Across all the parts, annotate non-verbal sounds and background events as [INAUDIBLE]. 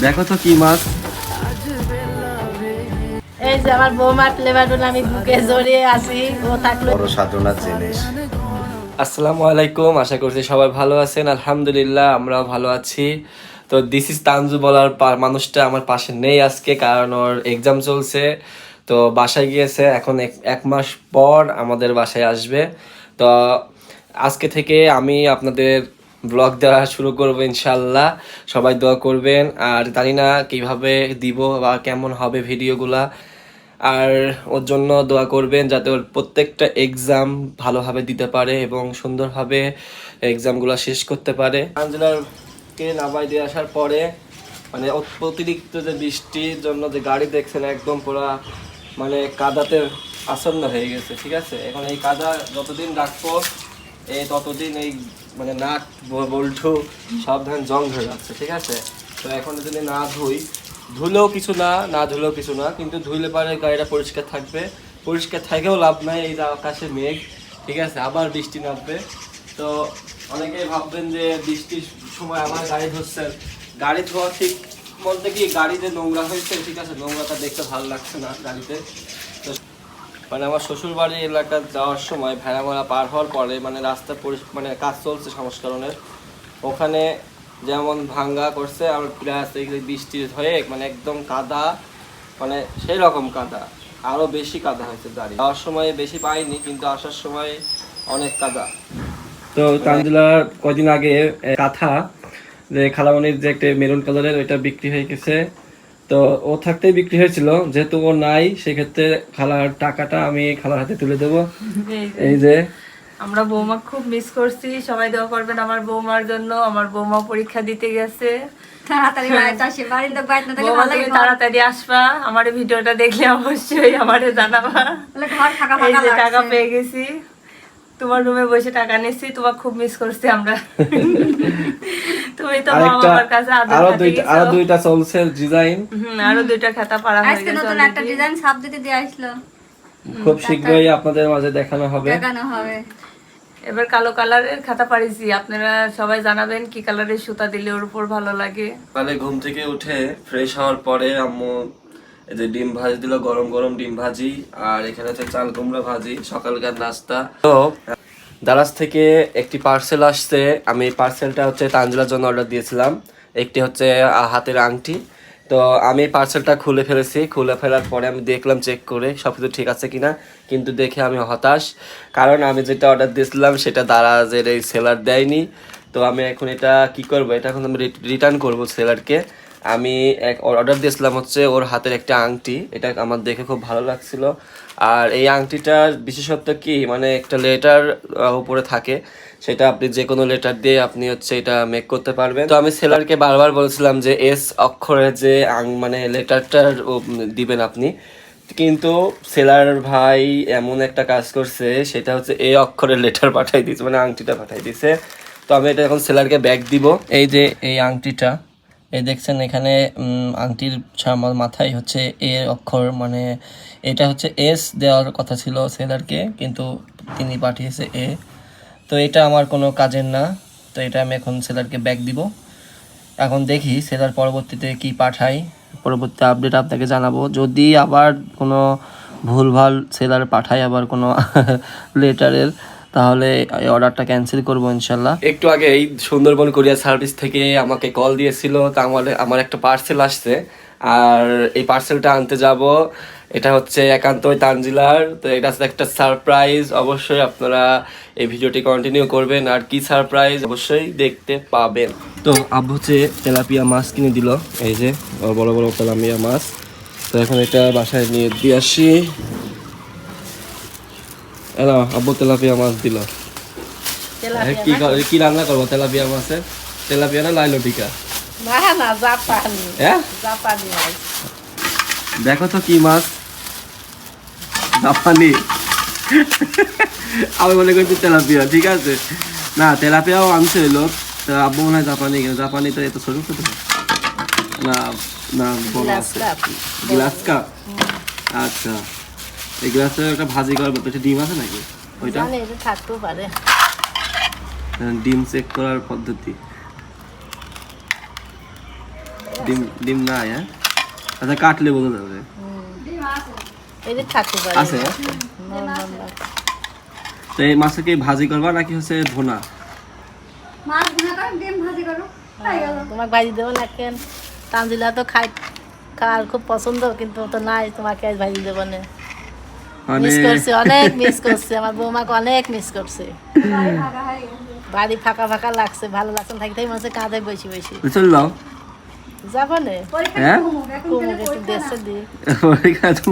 দেখো তো কি মাছ। এই যে আমার বৌমার ফ্লেভারগুলো আমি বুকে জড়িয়ে আছি ও থাকল বড় সাধনার জিনিস। আসসালামু আলাইকুম আশা করছি সবাই ভালো আছেন। আলহামদুলিল্লাহ আমরাও ভালো আছি। তো দিস ইজ তানজু বলার মানুষটা আমার পাশে নেই আজকে কারণ ওর এক্সাম চলছে। তো বাসায় গিয়েছে এখন এক- এক মাস পর আমাদের বাসায় আসবে। তো আজকে থেকে আমি আপনাদের ব্লগ দেওয়া শুরু করব ইনশাল্লাহ। সবাই দোয়া করবেন। আর জানি না কীভাবে দিব বা কেমন হবে ভিডিওগুলা? আর ওর জন্য দোয়া করবেন যাতে ওর প্রত্যেকটা এক্সাম ভালোভাবে দিতে পারে এবং সুন্দরভাবে এক্সামগুলো শেষ করতে পারে। আঞ্জেলারকে নামাই দিয়ে আসার পরে মানে অতিরিক্ত যে বৃষ্টির জন্য যে গাড়ি দেখছেন, একদম পুরো মানে কাদাতে আসন্ন হয়ে গেছে, ঠিক আছে? এখন এই কাদা যতদিন রাখব এই ততদিন এই মানে নাট বল্টু সব ধরনের জং ধরে যাচ্ছে ঠিক আছে? তো এখন যদি না ধুই, ধুলেও কিছু না না ধুলেও কিছু না, কিন্তু ধুইলে পারে গাড়িটা পরিষ্কার থাকবে। পরিষ্কার থাকেও লাভ নাই, এই আকাশে মেঘ, ঠিক আছে? আবার বৃষ্টি নামবে। তো অনেকেই ভাববেন যে বৃষ্টির সময় আবার গাড়ি ধরছেন গাড়ি ধোয়া ঠিক বলতে কি গাড়ি যে নোংরা হয়েছে, ঠিক আছে? নোংরাটা দেখতে ভালো লাগছে না গাড়িতে। মানে আমার শ্বশুরবাড়ি এলাকা যাওয়ার সময় ভেড়ামারা পার হওয়ার পরে মানে রাস্তা মানে কাজ চলছে সংস্করণের। ওখানে যেমন ভাঙ্গা করছে আর প্লাস বৃষ্টির হয়ে মানে একদম কাদা মানে সেই রকম কাদা। আরও বেশি কাদা হয়েছে গাড়ি যাওয়ার সময় বেশি পাইনি কিন্তু আসার সময় অনেক কাদা। তো তানজিলা কদিন আগে কাঁথা যে খালামনির যে একটা মেরুন কালারের ওইটা বিক্রি হয়ে গেছে। তো ও থাকতেই বিক্রি হয়েছিল যেহেতু ও নাই সেক্ষেত্রে খালার টাকাটা আমি খালার হাতে তুলে দেবো। এই যে, আমরা বৌমা খুব মিস করছি সবাই দোয়া করবেন আমার বৌমার জন্য আমার বৌমা পরীক্ষা দিতে গেছে। তাড়াতাড়ি। তাড়াতাড়ি আসবা আমার ভিডিওটা দেখলে অবশ্যই আমারে জানাবা। টাকা পেয়ে গেছি তোমার রুমে বসে টাকা নিচ্ছি তোমার খুব মিস করছি আমরা। [LAUGHS] তুমি তো মা আরেকটা বাবার কাছে আরও দুইটা আরও দুইটা চলছে ডিজাইন। আরও দুইটা খাতা পাড়া হয়ে আজকে নতুন একটা ডিজাইন ছাপ দিতে দিয়ে আসলো। খুব শীঘ্রই আপনাদের মাঝে দেখানো হবে। দেখানো হবে। এবার কালো কালারের খাতা পাড়িছি। আপনারা সবাই জানাবেন কি কালারের সুতা দিলে ওর উপর ভালো লাগে। সকালে ঘুম থেকে উঠে ফ্রেশ হওয়ার পরে আম্মু এই যে ডিম ভাজি দিল গরম গরম ডিম ভাজি আর এখানে হচ্ছে চাল কুমড়া ভাজি সকালকার নাস্তা। তো দারাজ থেকে একটি পার্সেল আসছে। আমি পার্সেলটা হচ্ছে তানজুলার জন্য অর্ডার দিয়েছিলাম। একটি হচ্ছে হাতের আংটি। তো আমি পার্সেলটা খুলে ফেলেছি। খুলে ফেলার পরে আমি দেখলাম চেক করে সব কিছু ঠিক আছে কিনা। কিন্তু দেখে আমি হতাশ। কারণ আমি যেটা অর্ডার দিয়েছিলাম, সেটা দারাজের এই সেলার দেয়নি। তো আমি এখন এটা কি করব? এটা এখন আমি রিটার্ন করব সেলারকে আমি এক অর্ডার দিয়েছিলাম হচ্ছে ওর হাতের একটা আংটি। এটা আমার দেখে খুব ভালো লাগছিল। আর এই আংটিটার বিশেষত্ব কি? মানে একটা লেটার উপরে থাকে। সেটা আপনি যে কোনো লেটার দিয়ে আপনি হচ্ছে এটা মেক করতে পারবেন। তো আমি সেলারকে বারবার বলছিলাম যে এস অক্ষরের যে আং- মানে লেটারটা দিবেন আপনি। কিন্তু সেলার ভাই এমন একটা কাজ করছে, সেটা হচ্ছে এ অক্ষরের লেটার পাঠাই দিয়েছে মানে আংটিটা পাঠাই দিয়েছে। তো আমি এটা এখন সেলারকে ব্যাগ দিব। এই যে এই আংটিটা এই দেখছেন এখানে আংটির মাথায় হচ্ছে এ অক্ষর মানে এটা হচ্ছে এস দেওয়ার কথা ছিল সেলারকে, কিন্তু তিনি পাঠিয়েছে এ। তো এটা আমার কোনো কাজের না, তো এটা আমি এখন সেলারকে ব্যাগ দিব। এখন দেখি সেলার পরবর্তীতে কি পাঠাই পরবর্তী আপডেট আপনাকে জানাব। যদি আবার কোনো ভুলভাল সেলার পাঠায় আবার কোনো [LAUGHS] লেটারের তাহলে অর্ডারটা ক্যান্সেল করব ইনশাল্লাহ। একটু আগে এই সুন্দরবন কোরিয়ার সার্ভিস থেকে আমাকে কল দিয়েছিল, তা আমার আমার একটা পার্সেল আসছে। আর এই পার্সেলটা আনতে যাব, এটা হচ্ছে একান্তই তানজিলার। তো এটা একটা সারপ্রাইজ অবশ্যই আপনারা এই ভিডিওটি কন্টিনিউ করবেন। আর কি সারপ্রাইজ অবশ্যই দেখতে পাবেন। তো আব্বু হচ্ছে তেলাপিয়া মাছ কিনে দিল। এই যে, বড় বড় তেলাপিয়া মাছ। তো এখন এটা বাসায় নিয়ে দিয়ে আসি। এলা আব্বু তেলাপিয়া মাছ দিল। কি কি রান্না করব তেলাপিয়া মাছের তেলাপিয়া না লাইলো টিকা? মাছ। দেখো তো কি মাছ। জাপানি। আমি মনে করছি তেলাপিয়া ঠিক আছে? না তেলাপিয়াও আনছে ওই লোক। আব্বু মনে হয় জাপানি জাপানি তো এত ছোট ছোট না না গ্লাস কাপ। আচ্ছা। এই গ্লাসটা একটা ভাজি করব তো ডিম আছে নাকি? ওইটা? থাকতেও পারে। ডিম চেক করার পদ্ধতি। ডিম ডিম নাই হ্যাঁ? আচ্ছা কাটলে বোঝা যাবে। আছে হ্যাঁ? তো এই মাছটা কি ভাজি করবা নাকি হচ্ছে ভোনা? মাছ ভুনা করো ডিম ভাজি করো তোমাকে ভাজি দেবো না কেন? তানজিলা তো খাই খাওয়ার খুব পছন্দ কিন্তু তো নাই তোমাকে আজ ভাজি দেবো না। মিস করছে অনেক মিস করছে আমার বৌমাকে অনেক মিস করছে। বাড়ি ফাঁকা ফাঁকা লাগছে ভালো লাগছে থাকতেই মনে হচ্ছে কাঁধে বসে বসে। চল যাও। যাব না? হ্যাঁ? কুমুক একটু দেশে না। পরীক্ষা তো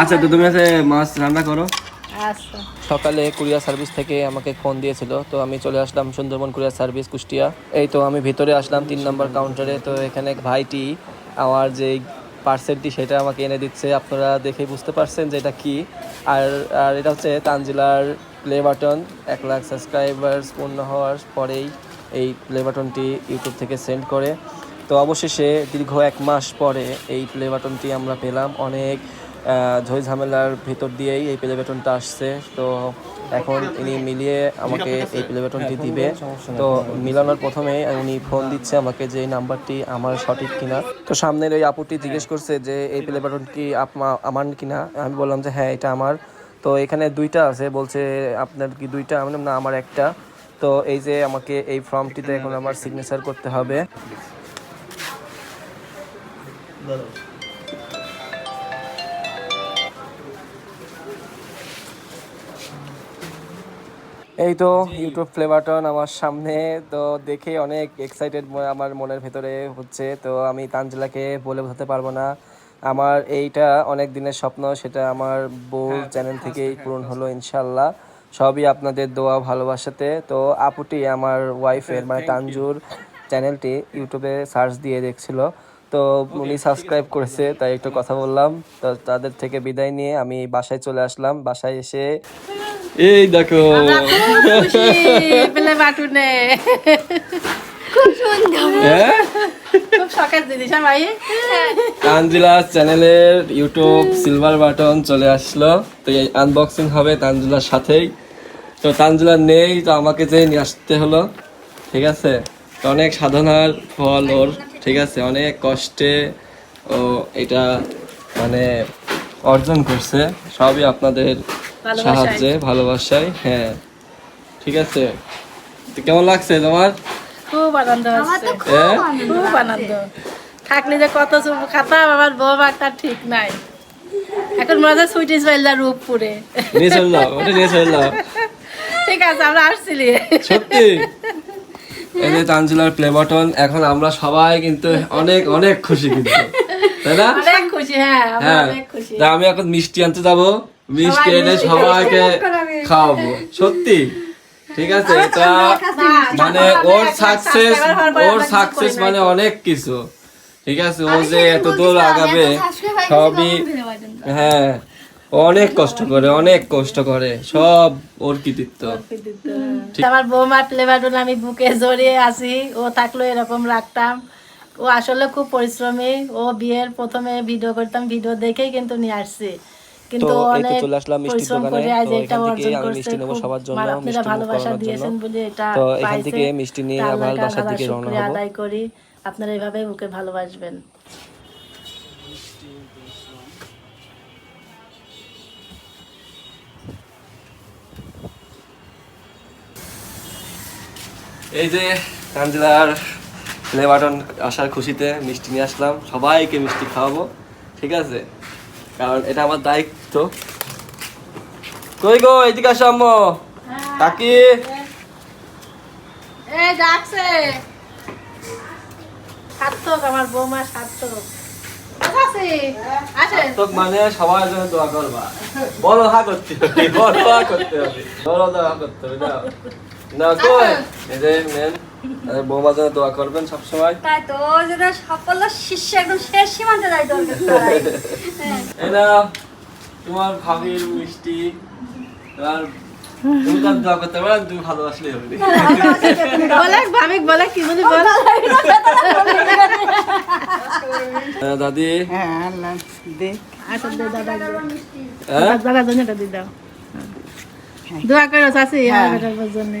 আচ্ছা তো তুমি আছে মাছ রান্না করো। আচ্ছা। সকালে কুরিয়ার সার্ভিস থেকে আমাকে ফোন দিয়েছিল তো আমি চলে আসলাম সুন্দরবন কুরিয়ার সার্ভিস কুষ্টিয়া। এই তো আমি ভিতরে আসলাম তিন নম্বর কাউন্টারে তো এখানে ভাইটি আমার যে পার্সেলটি সেটা আমাকে এনে দিচ্ছে, আপনারা দেখে বুঝতে পারছেন যে এটা কী। আর আর এটা হচ্ছে তানজিলার প্লে বাটন এক লাখ সাবস্ক্রাইবার্স পূর্ণ হওয়ার পরেই এই প্লে বাটনটি ইউটিউব থেকে সেন্ড করে। তো অবশেষে দীর্ঘ এক মাস পরে এই প্লে বাটনটি আমরা পেলাম। অনেক ঝই ঝামেলার ভিতর দিয়েই এই প্লে বাটনটা আসছে। তো এখন ইনি মিলিয়ে আমাকে এই প্লে বাটনটি দিবে। তো মিলানোর প্রথমে উনি ফোন দিচ্ছে আমাকে যে এই নাম্বারটি আমার সঠিক কিনা। তো সামনের ওই আপুটি জিজ্ঞেস করছে যে, এই প্লে আপমা- আমার কিনা? আমি বললাম যে হ্যাঁ এটা আমার। তো এখানে দুইটা আছে, বলছে, আপনার কি দুইটা? আমি না, আমার একটা। তো এই যে আমাকে এই ফর্মটিতে এখন আমার সিগনেচার করতে হবে। এই তো ইউটিউব ফ্লেভারটন আমার সামনে। তো দেখে অনেক এক্সাইটেড আমার মনের ভেতরে হচ্ছে। তো আমি তানজিলাকে বলে বোঝাতে পারব না। আমার এইটা অনেক দিনের স্বপ্ন সেটা আমার বউ চ্যানেল থেকেই পূরণ হলো ইনশাল্লাহ সবই আপনাদের দোয়া ভালোবাসাতে। তো আপুটি আমার ওয়াইফের মানে তানজুর চ্যানেলটি ইউটিউবে সার্চ দিয়ে দেখছিল। তো উনি সাবস্ক্রাইব করেছে তাই একটু কথা বললাম। তো তাদের থেকে বিদায় নিয়ে আমি বাসায় চলে আসলাম। বাসায় এসে এই দেখো। খুশি পেলে বাটুনে। হ্যাঁ? হ্যাঁ ভাই? তানজিলা চ্যানেলের ইউটিউব সিলভার বাটন চলে আসলো। তো এই আনবক্সিং হবে তানজিলার সাথেই। তো তানজিলা নেই তো আমাকে যে নিয়ে আসতে হলো। ঠিক আছে? তো অনেক সাধনার ফল ওর ঠিক আছে? অনেক কষ্টে ও এটা মানে অর্জন করছে। সবই আপনাদের। সাহায্যে ভালোবাসায় হ্যাঁ। ঠিক আছে। কেমন লাগছে তোমার? খুব আনন্দ হচ্ছে। হ্যাঁ? খুব আনন্দ। থাকলে যে কত চুপ খাতাম আমার বউ ঠিক নাই। এখন হচ্ছে সুইট ইসমাইলদার রূপ পুরে নিয়ে চললাম ওটা নিয়ে চললাম ঠিক আছে আমরা আসছিলি। সত্যি? এই যে তানজিলার প্লে বাটন এখন আমরা সবাই কিন্তু অনেক অনেক খুশি কিন্তু। তাই না? অনেক খুশি হ্যাঁ আমরা হ্যাঁ। অনেক খুশি। তা আমি এখন মিষ্টি আনতে যাব। মিষ্টি এনে সবাইকে খাওয়াবো সত্যি ঠিক আছে এটা মানে ওর সাকসেস ওর সাকসেস মানে অনেক কিছু ঠিক আছে ও যে এত দূর আগাবে সবই হ্যাঁ অনেক কষ্ট করে অনেক কষ্ট করে সব ওর কৃতিত্ব আমার বৌমার প্লেবারুল আমি বুকে জড়িয়ে আছি ও থাকল এরকম রাখতাম ও আসলে খুব পরিশ্রমী ও বিয়ের প্রথমে ভিডিও করতাম ভিডিও দেখেই কিন্তু নিয়ে আসছে কিন্তু এই অনেক পরিশ্রম। করে আজ এটা অর্জন করছে আপনারা ভালোবাসা দিয়েছেন বলে এটা তো এখান থেকে মিষ্টি নিয়ে আবার বাসার দিকে রওনা হব। আদায় করি। আপনারা এইভাবে ওকে ভালোবাসবেন। এই যে তানজিলার প্লে বাটন আসার খুশিতে মিষ্টি নিয়ে আসলাম। সবাইকে মিষ্টি খাওয়াবো ঠিক আছে? কারণ এটা আমার দায়িত্ব। কই গো এদিকে আসো আম্মু। কাকি। এই ডাকছে। সার্থক আমার বৌমা সার্থক। আছে মানে সবার জন্য দোয়া করবা। বড় হা করতে হবে বড় হা করতে হবে। বড় দোয়া করতে হবে না না কই? এই যে নেন। আর বৌমার দোয়া করবেন সবসময়। তাই তো যেন সাফল্য শীর্ষে একদম শেষ সীমান্তে যাই দরকার [LAUGHS] না তোমার ভাবির মিষ্টি আর তুমি তার দোয়া করতে পারো তুমি হবে। ভাবিক কি বলি বল? হ্যাঁ, দাদি? হ্যাঁ আল্লাহ দে আচ্ছা দে দাদা হ্যাঁ দাদা জন্য এটা দিয়ে দাও দোয়া করো চাচি আমার বেটার জন্য।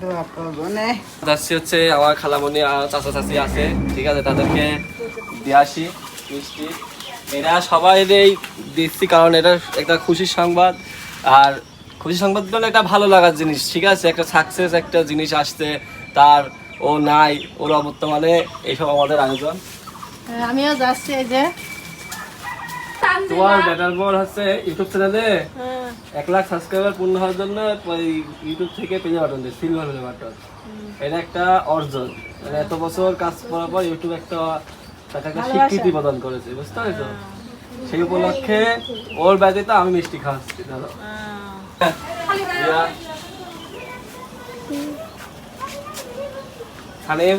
দোয়া করব নে। যাচ্ছি হচ্ছে আমার খালামণি আর চাচা চাচি আছে। ঠিক আছে তাদেরকে দিয়ে আসি মিষ্টি। এরা সবাই দিচ্ছি কারণ এটা একটা খুশির সংবাদ। আর খুশির সংবাদ মানে একটা ভালো লাগার জিনিস ঠিক আছে? একটা সাকসেস একটা জিনিস আসছে তার ও নাই ওর অবর্তমানে এইসব আমাদের আয়োজন। আমিও যাচ্ছি এই যে। তোমার বেটার বল হচ্ছে ইউটিউব চ্যানেলে এক লাখ সাবস্ক্রাইবার পূর্ণ হওয়ার জন্য ইউটিউব থেকে পেজে বাটন সিলভার পেজে বাটন এটা একটা অর্জন। মানে এত বছর কাজ করার পর ইউটিউব একটা তাকে একটা স্বীকৃতি প্রদান করেছে বুঝতে পেরেছ? সেই উপলক্ষে ওর ব্যতীত আমি মিষ্টি খাওয়াচ্ছি ধরো। সানিম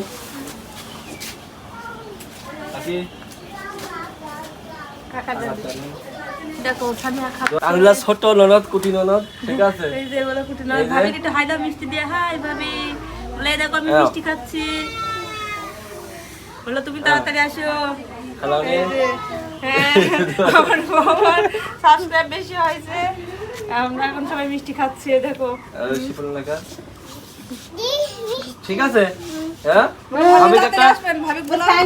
আল্লাহ ছোট ননদ কুটি ননদ ঠিক আছে? এই যে বলে কুটি না ভাবি একটু হায়দা মিষ্টি দিয়ে হাই ভাবি। বলে দেখো আমি হ্যাঁ। মিষ্টি খাচ্ছি। বলো তুমি তাড়াতাড়ি আসো। হ্যাঁ, [LAUGHS] আমার বৌমার সাবস্ক্রাইব বেশি হয়েছে। আমরা এখন সবাই মিষ্টি খাচ্ছি দেখো। ঠিক আছে? হ্যাঁ? ভাবি একটা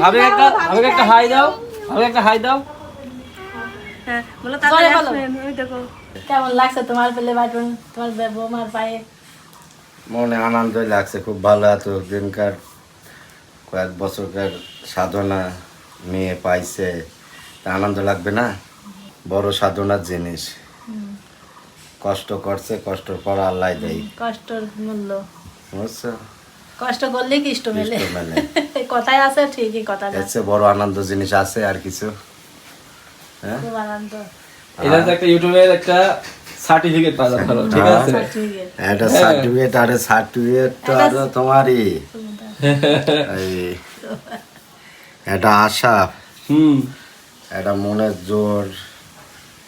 ভাবি একটা ভাবি একটা হাই দাও। ভাবি একটা হাই দাও। হ্যাঁ বলো তাড়াতাড়ি আসবেন ওই দেখো। কেমন লাগছে তোমার প্লে বাটন তোমার বৌমার পায়ে? মনে আনন্দ লাগছে খুব ভালো এত দিনকার কয়েক বছরকার সাধনা মেয়ে পাইছে আনন্দ লাগবে না? বড় সাধনার জিনিস। কষ্ট করছে কষ্টর পর আল্লাহ দেয়। কষ্টর মূল্য। বুঝছ? কষ্ট করলে কষ্ট মেলে। [LAUGHS] কথাই আছে ঠিকই এর চেয়ে বড় আনন্দ জিনিস আছে আর কিছু? হ্যাঁ? খুব আনন্দ। এটা একটা ইউটিউবের একটা সার্টিফিকেট পাওয়া ভালো ঠিক আছে? ঠিক একটা সার্টিফিকেট আরে সার্টিফিকেট তো তোমারই। এটা আশা। হুম। এটা মনের জোর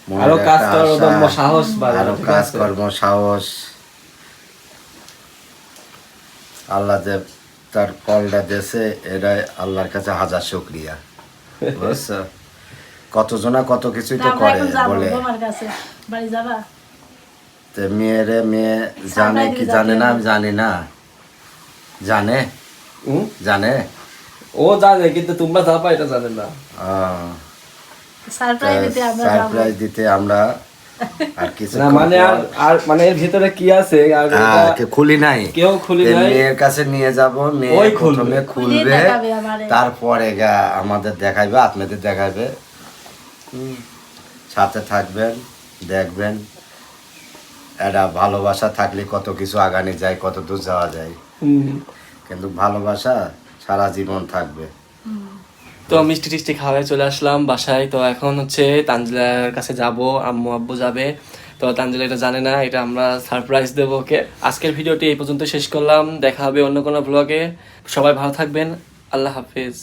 আরও কাজ উদম্য সাহস আরও কাজ কর্ম সাহস। আল্লাহ যে তার কলটা দেশে এটাই আল্লাহর কাছে হাজার শুক্রিয়া। [LAUGHS] বুঝছ? কতজনা কত কিছুই তো করে বলে। মেয়েরে মেয়ে জানে কি জানে না। আমি জানি না। জানে? জানে। ও জানে কিন্তু তোমরা যাবা এটা জানে না। সারপ্রাইজ দিতে আমরা যাব। সারপ্রাইজ দিতে আমরা আর কিছু না মানে আর আর মানে এর ভিতরে কি আছে? আর এটা খুলি নাই। কেউ খুলি নাই? মেয়ের কাছে নিয়ে যাব মেয়ে ওই খুলবে। প্রথমে খুলবে তারপরে গা আমাদের দেখাইবে আপনাদের দেখাইবে। হুম। সাথে থাকবেন দেখবেন। এটা ভালোবাসা থাকলে কত কিছু আগানে যায় কত দূর যাওয়া যায়। হুম। কিন্তু ভালোবাসা সারা জীবন থাকবে। তো মিষ্টি টিষ্টি খাওয়ায় চলে আসলাম বাসায়। তো এখন হচ্ছে তানজিলার কাছে যাব, আম্মু আব্বু যাবে। তো তানজিলা এটা জানে না, এটা আমরা সারপ্রাইজ দেব ওকে। আজকের ভিডিওটি এই পর্যন্ত শেষ করলাম। দেখা হবে অন্য কোনো ব্লগে সবাই ভালো থাকবেন। আল্লাহ হাফিজ।